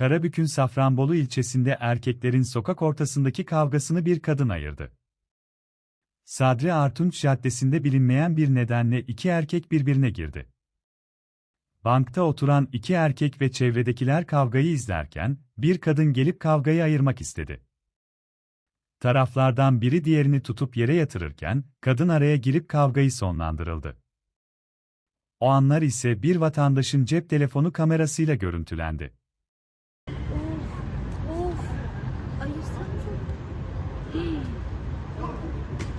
Karabük'ün Safranbolu ilçesinde erkeklerin sokak ortasındaki kavgasını bir kadın ayırdı. Sadri Artunç Caddesi'nde bilinmeyen bir nedenle iki erkek birbirine girdi. Bankta oturan iki erkek ve çevredekiler kavgayı izlerken, bir kadın gelip kavgayı ayırmak istedi. Taraflardan biri diğerini tutup yere yatırırken, kadın araya girip kavgayı sonlandırıldı. O anlar ise bir vatandaşın cep telefonu kamerasıyla görüntülendi. Thank.